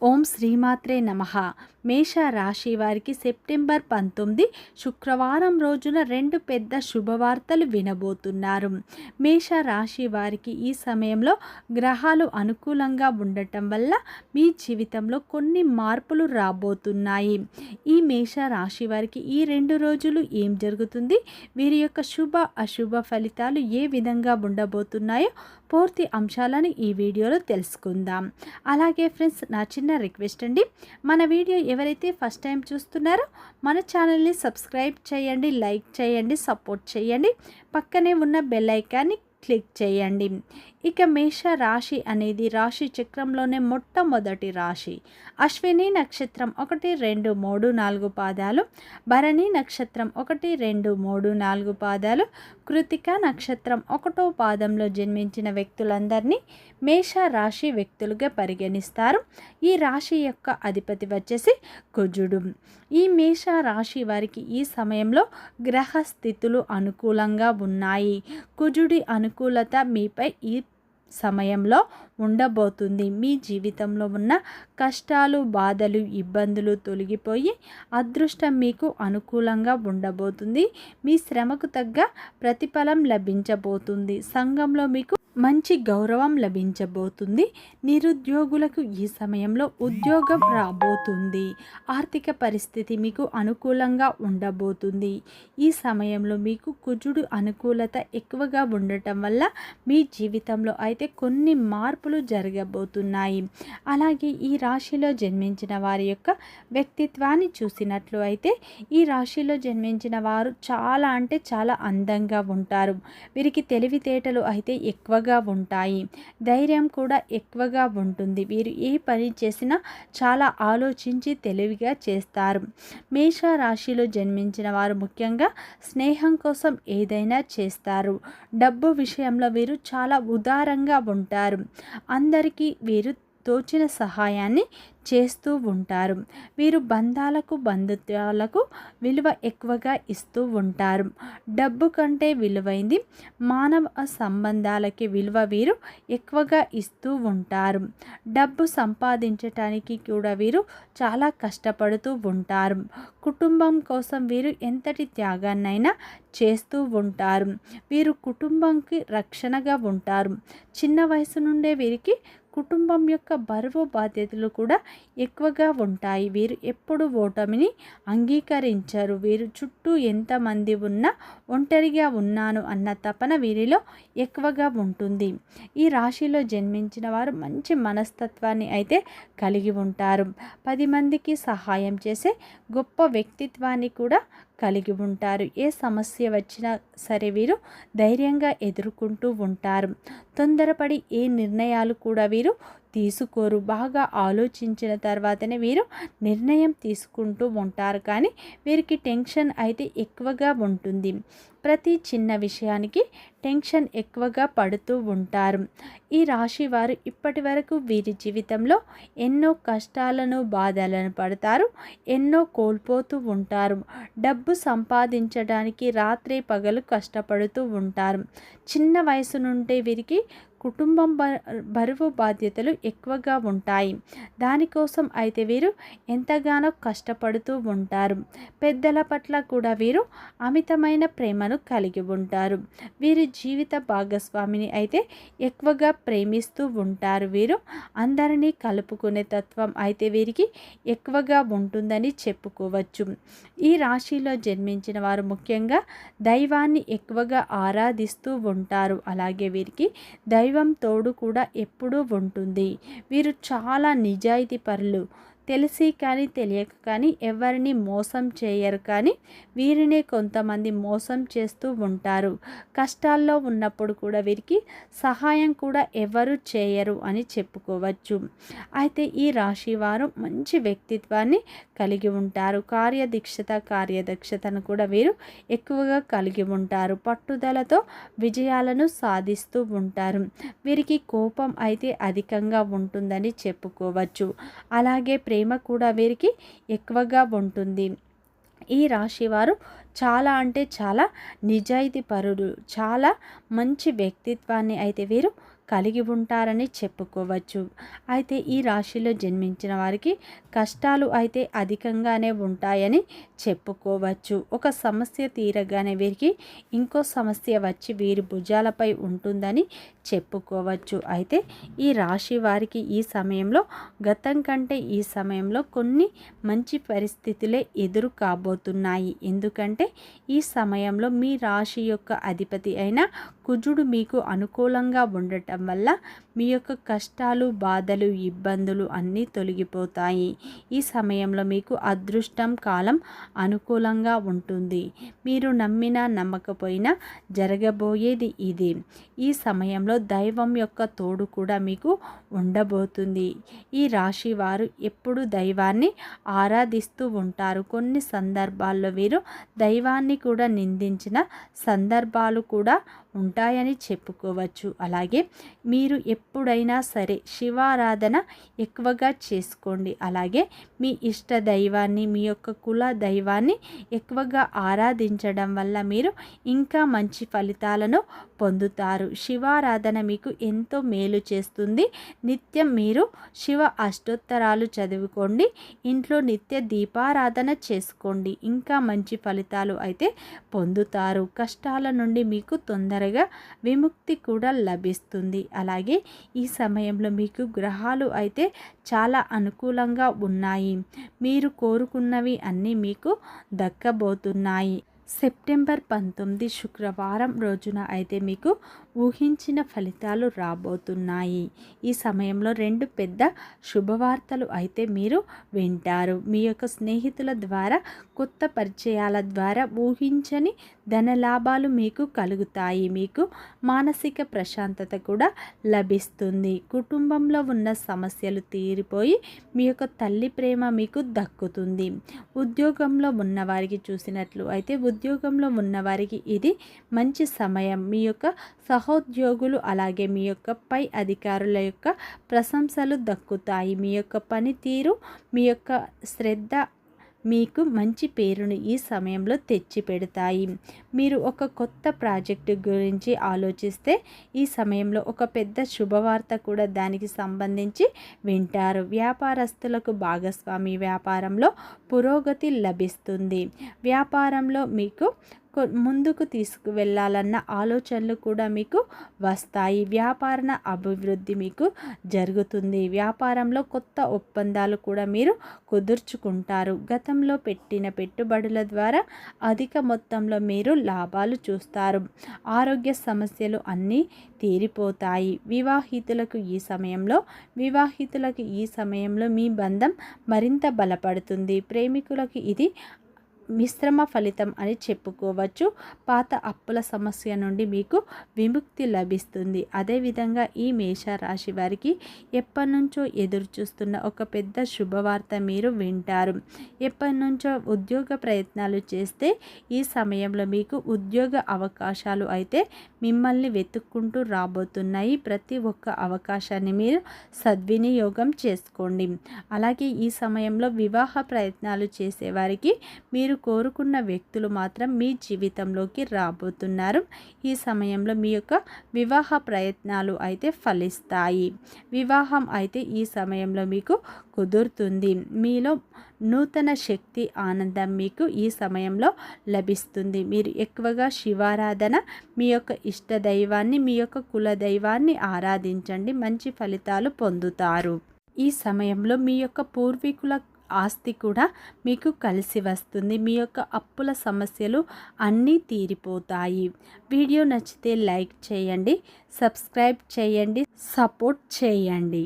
um ఓం శ్రీమాత్రే నమ. మేష రాశి వారికి సెప్టెంబర్ పంతొమ్మిది శుక్రవారం రోజున రెండు పెద్ద శుభవార్తలు వినబోతున్నారు. మేష రాశి వారికి ఈ సమయంలో గ్రహాలు అనుకూలంగా ఉండటం వల్ల మీ జీవితంలో కొన్ని మార్పులు రాబోతున్నాయి. ఈ మేష రాశి వారికి ఈ రెండు రోజులు ఏం జరుగుతుంది? వీరి యొక్క శుభ అశుభ ఫలితాలు ఏ విధంగా ఉండబోతున్నాయో పూర్తి అంశాలను ఈ వీడియోలో తెలుసుకుందాం. అలాగే ఫ్రెండ్స్ నా చిన్న రిక్వెస్ట్ అండి. మన వీడియో ఎవరైతే ఫస్ట్ టైం చూస్తున్నారో మన ఛానల్ని సబ్స్క్రైబ్ చేయండి లైక్ చేయండి సపోర్ట్ చేయండి. పక్కనే ఉన్న బెల్ ఐకాన్ని క్లిక్ చేయండి. ఇక మేష రాశి అనేది రాశి చక్రంలోనే మొట్టమొదటి రాశి. అశ్విని నక్షత్రం ఒకటి రెండు మూడు నాలుగు పాదాలు. భరణి నక్షత్రం ఒకటి రెండు మూడు నాలుగు పాదాలు. కృతిక నక్షత్రం ఒకటో పాదంలో జన్మించిన వ్యక్తులందరినీ మేష రాశి వ్యక్తులుగా పరిగణిస్తారు. ఈ రాశి యొక్క అధిపతి వచ్చేసి కుజుడు. ఈ మేష రాశి వారికి ఈ సమయంలో గ్రహ స్థితులు అనుకూలంగా ఉన్నాయి. కుజుడి అను అనుకూలత మీపై ఈ సమయంలో ఉండబోతుంది. మీ జీవితంలో ఉన్న కష్టాలు బాధలు ఇబ్బందులు తొలగిపోయి అదృష్టం మీకు అనుకూలంగా ఉండబోతుంది. మీ శ్రమకు తగ్గ ప్రతిఫలం లభించబోతుంది. సంఘంలో మీకు మంచి గౌరవం లభించబోతుంది. నిరుద్యోగులకు ఈ సమయంలో ఉద్యోగం రాబోతుంది. ఆర్థిక పరిస్థితి మీకు అనుకూలంగా ఉండబోతుంది. ఈ సమయంలో మీకు కుజుడు అనుకూలత ఎక్కువగా ఉండటం వల్ల మీ జీవితంలో అయితే కొన్ని మార్పులు జరగబోతున్నాయి. అలాగే ఈ రాశిలో జన్మించిన వారి యొక్క వ్యక్తిత్వాన్ని చూసినట్లు అయితే ఈ రాశిలో జన్మించిన వారు చాలా అంటే చాలా అందంగా ఉంటారు. వీరికి తెలివితేటలు అయితే ఎక్కువగా ఎక్కువగా ఉంటాయి. ధైర్యం కూడా ఎక్కువగా ఉంటుంది. వీరు ఏ పని చేసినా చాలా ఆలోచించి తెలివిగా చేస్తారు. మేష రాశిలో జన్మించిన వారు ముఖ్యంగా స్నేహం కోసం ఏదైనా చేస్తారు. డబ్బు విషయంలో వీరు చాలా ఉదారంగా ఉంటారు. అందరికీ వీరు తోచిన సహాయాన్ని చేస్తూ ఉంటారు. వీరు బంధాలకు బంధుత్వాలకు విలువ ఎక్కువగా ఇస్తూ ఉంటారు. డబ్బు కంటే విలువైంది మానవ సంబంధాలకి విలువ వీరు ఎక్కువగా ఇస్తూ ఉంటారు. డబ్బు సంపాదించటానికి కూడా వీరు చాలా కష్టపడుతూ ఉంటారు. కుటుంబం కోసం వీరు ఎంతటి త్యాగాన్నైనా చేస్తూ ఉంటారు. వీరు కుటుంబంకి రక్షణగా ఉంటారు. చిన్న వయసు నుండే వీరికి కుటుంబం యొక్క బరువు బాధ్యతలు కూడా ఎక్కువగా ఉంటాయి. వీరు ఎప్పుడు ఓటమిని అంగీకరించరు. వీరు చుట్టూ ఎంతమంది ఉన్నా ఒంటరిగా ఉన్నాను అన్న తపన వీరిలో ఎక్కువగా ఉంటుంది. ఈ రాశిలో జన్మించిన వారు మంచి మనస్తత్వాన్ని అయితే కలిగి ఉంటారు. పది మందికి సహాయం చేసే గొప్ప వ్యక్తిత్వాన్ని కూడా కలిగి ఉంటారు. ఏ సమస్య వచ్చినా సరే వీరు ధైర్యంగా ఎదుర్కొంటూ ఉంటారు. తొందరపడి ఏ నిర్ణయాలు కూడా వీరు తీసుకోరు. బాగా ఆలోచించిన తర్వాతనే వీరు నిర్ణయం తీసుకుంటూ ఉంటారు. కానీ వీరికి టెన్షన్ అయితే ఎక్కువగా ఉంటుంది. ప్రతి చిన్న విషయానికి టెన్షన్ ఎక్కువగా పడుతూ ఉంటారు. ఈ రాశి వారు ఇప్పటి వరకు వీరి జీవితంలో ఎన్నో కష్టాలను బాధలను పడతారు. ఎన్నో కోల్పోతూ ఉంటారు. డబ్బు సంపాదించడానికి రాత్రి పగలు కష్టపడుతూ ఉంటారు. చిన్న వయసు నుండే వీరికి కుటుంబం బరువు బాధ్యతలు ఎక్కువగా ఉంటాయి. దానికోసం అయితే వీరు ఎంతగానో కష్టపడుతూ ఉంటారు. పెద్దల పట్ల కూడా వీరు అమితమైన ప్రేమను కలిగి ఉంటారు. వీరి జీవిత భాగస్వామిని అయితే ఎక్కువగా ప్రేమిస్తూ ఉంటారు వీరు. అందరినీ కలుపుకునే తత్వం అయితే వీరికి ఎక్కువగా ఉంటుందని చెప్పుకోవచ్చు. ఈ రాశిలో జన్మించిన వారు ముఖ్యంగా దైవాన్ని ఎక్కువగా ఆరాధిస్తూ ఉంటారు. అలాగే వీరికి దైవ దైవం తోడు కూడా ఎప్పుడూ ఉంటుంది. వీరు చాలా నిజాయితీ పరులు తెలిసి కానీ తెలియక కానీ ఎవరిని మోసం చేయరు కానీ వీరినే కొంతమంది మోసం చేస్తూ ఉంటారు. కష్టాల్లో ఉన్నప్పుడు కూడా వీరికి సహాయం కూడా ఎవరు చేయరు అని చెప్పుకోవచ్చు. అయితే ఈ రాశి వారు మంచి వ్యక్తిత్వాన్ని కలిగి ఉంటారు. కార్యదీక్షత కార్యదక్షతను కూడా వీరు ఎక్కువగా కలిగి ఉంటారు. పట్టుదలతో విజయాలను సాధిస్తూ ఉంటారు. వీరికి కోపం అయితే అధికంగా ఉంటుందని చెప్పుకోవచ్చు. అలాగే ప్రేమ కూడా వీరికి ఎక్కువగా ఉంటుంది. ఈ రాశివారు చాలా అంటే చాలా నిజాయితీ పరుడు చాలా మంచి వ్యక్తిత్వాన్ని అయితే వీరు కలిగి ఉంటారని చెప్పుకోవచ్చు. అయితే ఈ రాశిలో జన్మించిన వారికి కష్టాలు అయితే అధికంగానే ఉంటాయని చెప్పుకోవచ్చు. ఒక సమస్య తీరగానే వీరికి ఇంకో సమస్య వచ్చి వీరి భుజాలపై ఉంటుందని చెప్పుకోవచ్చు. అయితే ఈ రాశి వారికి ఈ సమయంలో గతం కంటే ఈ సమయంలో కొన్ని మంచి పరిస్థితులే ఎదురు కాబోతున్నాయి ఎందుకంటే ఈ సమయంలో మీ రాశి యొక్క అధిపతి అయిన కుజుడు మీకు అనుకూలంగా ఉండటం వల్ల మీ యొక్క కష్టాలు బాధలు ఇబ్బందులు అన్నీ తొలగిపోతాయి. ఈ సమయంలో మీకు అదృష్టం కాలం అనుకూలంగా ఉంటుంది. మీరు నమ్మినా నమ్మకపోయినా జరగబోయేది ఇది. ఈ సమయంలో దైవం యొక్క తోడు కూడా మీకు ఉండబోతుంది. ఈ రాశి వారు ఎప్పుడు దైవాన్ని ఆరాధిస్తూ ఉంటారు. కొన్ని సందర్భాల్లో వీరు దైవాన్ని కూడా నిందించిన సందర్భాలు కూడా ఉంటాయని చెప్పుకోవచ్చు. అలాగే మీరు ఎప్పుడైనా సరే శివారాధన ఎక్కువగా చేసుకోండి. అలాగే మీ ఇష్ట దైవాన్ని మీ యొక్క కుల దైవాన్ని ఎక్కువగా ఆరాధించడం వల్ల మీరు ఇంకా మంచి ఫలితాలను పొందుతారు. శివారాధన మీకు ఎంతో మేలు చేస్తుంది. నిత్యం మీరు శివ అష్టోత్తరాలు చదువుకోండి. ఇంట్లో నిత్య దీపారాధన చేసుకోండి. ఇంకా మంచి ఫలితాలు అయితే పొందుతారు. కష్టాల నుండి మీకు తొందరగా విముక్తి కూడా లభిస్తుంది. అలాగే ఈ సమయంలో మీకు గ్రహాలు అయితే చాలా అనుకూలంగా ఉన్నాయి. మీరు కోరుకున్నవి అన్నీ మీకు దక్కబోతున్నాయి. సెప్టెంబర్ పంతొమ్మిది శుక్రవారం రోజున అయితే మీకు ఊహించిన ఫలితాలు రాబోతున్నాయి. ఈ సమయంలో రెండు పెద్ద శుభవార్తలు అయితే మీరు వింటారు. మీ యొక్క స్నేహితుల ద్వారా కొత్త పరిచయాల ద్వారా ఊహించని ధనలాభాలు మీకు కలుగుతాయి. మీకు మానసిక ప్రశాంతత కూడా లభిస్తుంది. కుటుంబంలో ఉన్న సమస్యలు తీరిపోయి మీ యొక్క తల్లి ప్రేమ మీకు దక్కుతుంది. ఉద్యోగంలో ఉన్నవారికి చూసినట్లు అయితే ఉద్యోగంలో ఉన్నవారికి ఇది మంచి సమయం. మీ యొక్క సహోద్యోగులు అలాగే మీ యొక్క పై అధికారుల యొక్క ప్రశంసలు దక్కుతాయి. మీ యొక్క పనితీరు మీ యొక్క శ్రద్ధ మీకు మంచి పేరును ఈ సమయంలో తెచ్చి పెడతాయి. మీరు ఒక కొత్త ప్రాజెక్టు గురించి ఆలోచిస్తే ఈ సమయంలో ఒక పెద్ద శుభవార్త కూడా దానికి సంబంధించి వింటారు. వ్యాపారస్తులకు భాగస్వామి వ్యాపారంలో పురోగతి లభిస్తుంది. వ్యాపారంలో మీకు ముందుకు తీసుకువెళ్ళాలన్న ఆలోచనలు కూడా మీకు వస్తాయి. వ్యాపార అభివృద్ధి మీకు జరుగుతుంది. వ్యాపారంలో కొత్త ఒప్పందాలు కూడా మీరు కుదుర్చుకుంటారు. గతంలో పెట్టిన పెట్టుబడుల ద్వారా అధిక మొత్తంలో మీరు లాభాలు చూస్తారు. ఆరోగ్య సమస్యలు అన్నీ తీరిపోతాయి. వివాహితులకు ఈ సమయంలో వివాహితులకు ఈ సమయంలో మీ బంధం మరింత బలపడుతుంది. ప్రేమికులకు ఇది మిశ్రమ ఫలితం అని చెప్పుకోవచ్చు. పాత అప్పుల సమస్య నుండి మీకు విముక్తి లభిస్తుంది. అదేవిధంగా ఈ మేషరాశి వారికి ఎప్పటి నుంచో ఎదురు చూస్తున్న ఒక పెద్ద శుభవార్త మీరు వింటారు. ఎప్పటి నుంచో ఉద్యోగ ప్రయత్నాలు చేస్తే ఈ సమయంలో మీకు ఉద్యోగ అవకాశాలు అయితే మిమ్మల్ని వెతుక్కుంటూ రాబోతున్నాయి. ప్రతి ఒక్క అవకాశాన్ని మీరు సద్వినియోగం చేసుకోండి. అలాగే ఈ సమయంలో వివాహ ప్రయత్నాలు చేసేవారికి మీరు మీరు కోరుకున్న వ్యక్తులు మాత్రం మీ జీవితంలోకి రాబోతున్నారు. ఈ సమయంలో మీ యొక్క వివాహ ప్రయత్నాలు అయితే ఫలిస్తాయి. వివాహం అయితే ఈ సమయంలో మీకు కుదురుతుంది. మీలో నూతన శక్తి ఆనందం మీకు ఈ సమయంలో లభిస్తుంది. మీరు ఎక్కువగా శివారాధన మీ యొక్క ఇష్ట దైవాన్ని మీ యొక్క కుల దైవాన్ని ఆరాధించండి. మంచి ఫలితాలు పొందుతారు. ఈ సమయంలో మీ యొక్క పూర్వీకుల ఆస్తి కూడా మీకు కలిసి వస్తుంది. మీ యొక్క అప్పుల సమస్యలు అన్నీ తీరిపోతాయి. వీడియో నచ్చితే లైక్ చేయండి సబ్స్క్రైబ్ చేయండి సపోర్ట్ చేయండి.